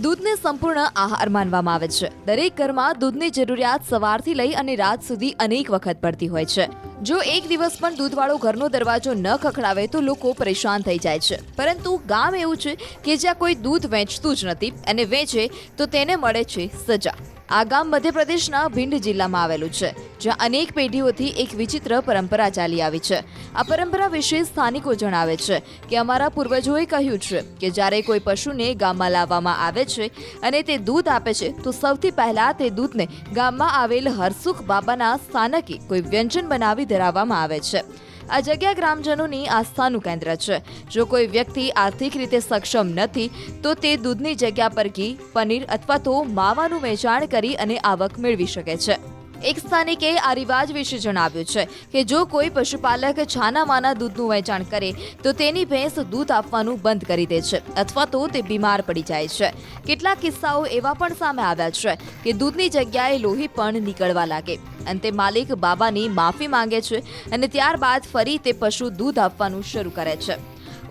દૂધને સંપૂર્ણ આહાર માનવામાં આવે છે. દરેક ઘરમાં દૂધની જરૂરિયાત સવારથી લઈ અને રાત સુધી અનેક વખત પડતી હોય છે. જો એક દિવસ પણ દૂધવાળો ઘરનો દરવાજો ન ખખડાવે તો લોકો પરેશાન થઈ જાય છે. પરંતુ ગામ એવું છે કે જ્યાં કોઈ દૂધ વેચતું જ નથી અને વેચે તો તેને મળે છે સજા. આ ગામ મધ્યપ્રદેશના ભિંડ જિલ્લામાં આવેલું છે, જ્યાં અનેક પેઢીઓથી એક વિચિત્ર પરંપરા ચાલી આવી છે. આ પરંપરા વિશે સ્થાનિકો જણાવે છે કે અમારા પૂર્વજોએ કહ્યું છે કે જ્યારે કોઈ પશુને ગામમાં લાવવામાં આવે છે અને તે દૂધ આપે છે, તો સૌથી પહેલા તે દૂધને ગામમાં આવેલ હરસુખ બાબાના સ્થાનકે કોઈ વ્યંજન બનાવી ધરાવવામાં આવે છે. આ જગ્યા ગ્રામજનોની આસ્થાનું કેન્દ્ર છે. જો કોઈ વ્યક્તિ આર્થિક રીતે સક્ષમ નથી, તો તે દૂધની જગ્યા પર ઘી, પનીર અથવા તો માવાનું વેચાણ કરી અને આવક મેળવી શકે છે. એક સ્થાનિકે આ રિવાજ વિશે જણાવ્યું છે કે જો કોઈ પશુપાલક છાના માના દૂધનું વેચાણ કરે, તો તેની ભેંસ દૂધ આપવાનું બંધ કરી દે છે અથવા તો તે બીમાર પડી જાય છે. કેટલાક કિસ્સાઓ એવા પણ સામે આવ્યા છે કે દૂધની જગ્યાએ લોહી પણ નીકળવા લાગે. અંતે માલિક બાબાની માફી માંગે છે અને ત્યારબાદ ફરી તે પશુ દૂધ આપવાનું શરૂ કરે છે.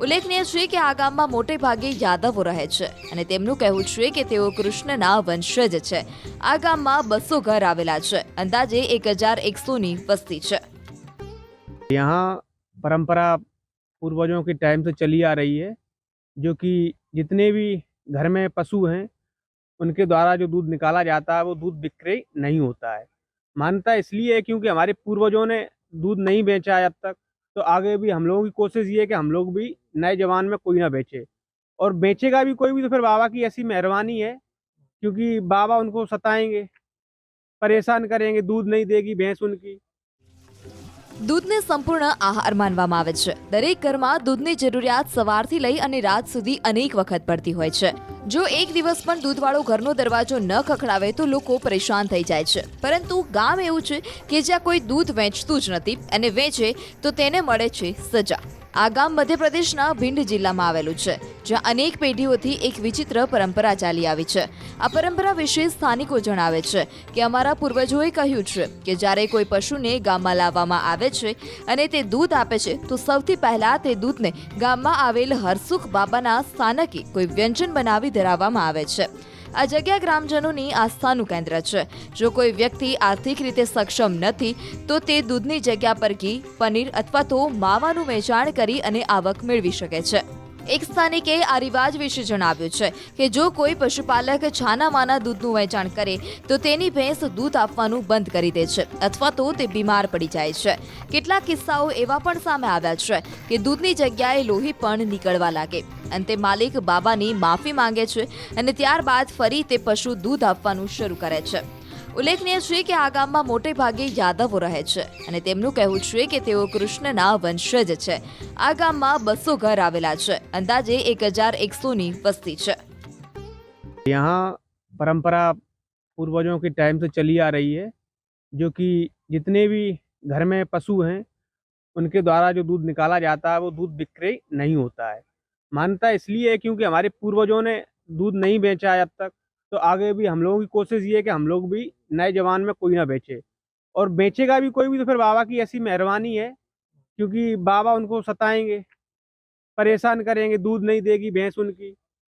ઉલ્લેખનીય છે કે આ ગામમાં મોટે ભાગે યાદવો રહે છે અને તેમનું કહેવું છે કે તેઓ કૃષ્ણના વંશજ છે આ ગામમાં બસો ઘર આવેલા છે અંદાજે એક હજાર એકસોની વસ્તી છે यहाँ परंपरा पूर्वजों के टाइम से चली आ रही है जो कि जितने भी घर में पशु हैं उनके द्वारा जो दूध निकाला जाता है वो दूध विक्रय नहीं होता है मान्यता इसलिए है क्योंकि हमारे पूर्वजों ने दूध नहीं बेचा है अब तक तो आगे भी हम लोगों की कोशिश ये है कि हम लोग भी नए जवान में कोई ना बेचे और बेचेगा भी कोई भी तो फिर बाबा की ऐसी मेहरबानी है क्योंकि बाबा उनको सताएंगे परेशान करेंगे दूध नहीं देगी भैंस उनकी દૂધને સંપૂર્ણ આહાર માનવામાં આવે છે દરેક ઘરમાં દૂધની જરૂરિયાત સવારથી લઈ અને રાત સુધી અનેક વખત પડતી હોય છે જો એક દિવસ પણ દૂધવાળો ઘરનો દરવાજો ન ખખડાવે તો લોકો પરેશાન થઈ જાય છે પરંતુ ગામ એવું છે કે જ્યાં કોઈ દૂધ વેચતું જ નથી અને વેચે તો તેને મળે છે સજા આ ગામ મધ્યપ્રદેશના ભીંડ જિલ્લામાં આવેલું છે, જ્યાં અનેક પેઢીઓથી એક વિચિત્ર પરંપરા ચાલી આવી છે. આ પરંપરા વિશે સ્થાનિકો જણાવે છે કે અમારા પૂર્વજોએ કહ્યું છે કે જ્યારે કોઈ પશુને ગામમાં લાવવામાં આવે છે અને તે દૂધ આપે છે, તો સૌથી પહેલા તે દૂધને ગામમાં આવેલ હરસુખ બાબાના સ્થાનકે કોઈ વ્યંજન બનાવી ધરાવવામાં આવે છે. આ જગ્યા ગ્રામજનોની આસ્થાનું કેન્દ્ર છે. જો કોઈ વ્યક્તિ આર્થિક રીતે સક્ષમ નથી, તો તે દૂધની જગ્યા પર ઘી, પનીર અથવા તો માવાનું વેચાણ કરી અને આવક મેળવી શકે છે. એક સ્થાનિકે આ રિવાજ વિશે જણાવ્યું છે કે જો કોઈ પશુપાલક છાના માના દૂધનું વેચાણ કરે, તો તેની ભેંસ દૂધ આપવાનું બંધ કરી દે છે અથવા તો તે બીમાર પડી જાય છે. કેટલાક કિસ્સાઓ એવા પણ સામે આવ્યા છે કે દૂધની જગ્યાએ લોહી પણ નીકળવા લાગે. અંતે માલિક બાબાની માફી માંગે છે અને ત્યારબાદ ફરી તે પશુ દૂધ આપવાનું શરૂ કરે છે. ઉલ્લેખનીય છે કે આ ગામમાં મોટે ભાગે યાદવો રહે છે અને તેમનું કહેવું છે કે તેઓ કૃષ્ણના વંશજ છે આ ગામમાં બસો ઘર આવેલા છે અંદાજે એક હજાર એકસોની વસ્તી છે यहाँ परंपरा पूर्वजों के टाइम से चली आ रही है जो कि जितने भी घर में पशु हैं उनके द्वारा जो दूध निकाला जाता है वो दूध विक्रय नहीं होता है मान्यता इसलिए है क्योंकि हमारे पूर्वजों ने दूध नहीं बेचा है अब तक तो आगे भी हम लोगों की कोशिश ये है कि हम लोग भी नए जवान में कोई ना बेचे और बेचेगा भी कोई भी तो फिर बाबा की ऐसी मेहरबानी है क्योंकि बाबा उनको सताएंगे परेशान करेंगे दूध नहीं देगी भैंस उनकी